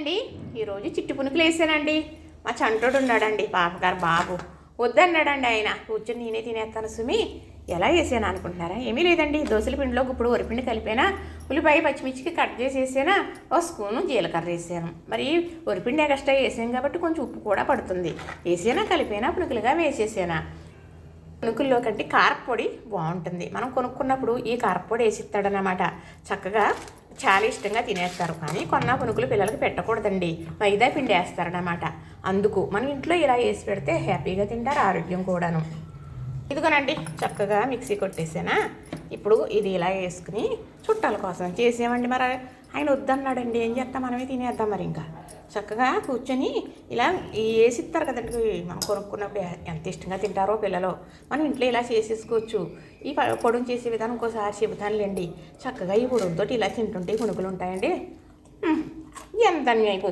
అండి. ఈరోజు చిట్టు పునుకులు వేసానండి. మా చంటోడు ఉన్నాడండి పాపగారు బాబు. వద్దన్నాడండి ఆయన. కూర్చొని నేనే తినేస్తాను సుమి. ఎలా వేసాను అనుకుంటున్నారా? ఏమీ లేదండి. దోశల పిండిలో ఇప్పుడు వరిపిండి కలిపానా ఉల్లిపాయ పచ్చిమిర్చికి కట్ చేసి వేసానా ఓ స్పూను జీలకర్ర వేసాను. మరి వరిపిండి ఎక్స్ట్రా వేసాను కాబట్టి కొంచెం ఉప్పు కూడా పడుతుంది. వేసేనా కలిపేనా పునుకులుగా వేసేసానా? పునుకుల్లో కంటే కారపొడి బాగుంటుంది. మనం కొనుక్కున్నప్పుడు ఈ కారపొడి వేసిస్తాడనమాట చక్కగా చాలా ఇష్టంగా తినేస్తారు. కానీ కొన్న పునుకులు పిల్లలకి పెట్టకూడదండి. మైదా పిండి వేస్తారనమాట అందుకు మన ఇంట్లో ఇలా వేసి పెడితే హ్యాపీగా తింటారు ఆరోగ్యం కూడాను. ఇదిగోనండి చక్కగా మిక్సీ కొట్టేసానా? ఇప్పుడు ఇది ఇలా వేసుకుని చుట్టాల కోసం చేసామండి మరి. ఆయన వద్దన్నాడండి. ఏం చేస్తాం? మనమే తినేద్దాం మరి ఇంకా. చక్కగా కూర్చొని ఇలా వేసిస్తారు కదండి. మనం కొనుక్కున్నప్పుడు ఎంత ఇష్టంగా తింటారో పిల్లలు. మనం ఇంట్లో ఇలా చేసేసుకోవచ్చు. ఈ పొడుం చేసే విధానం ఇంకోసారి చెబుతానులేండి. చక్కగా ఈ పొడుంతో ఇలా తింటుంటే పునుకులు ఉంటాయండి. ఎంత అన్యాయం అయిపోతుంది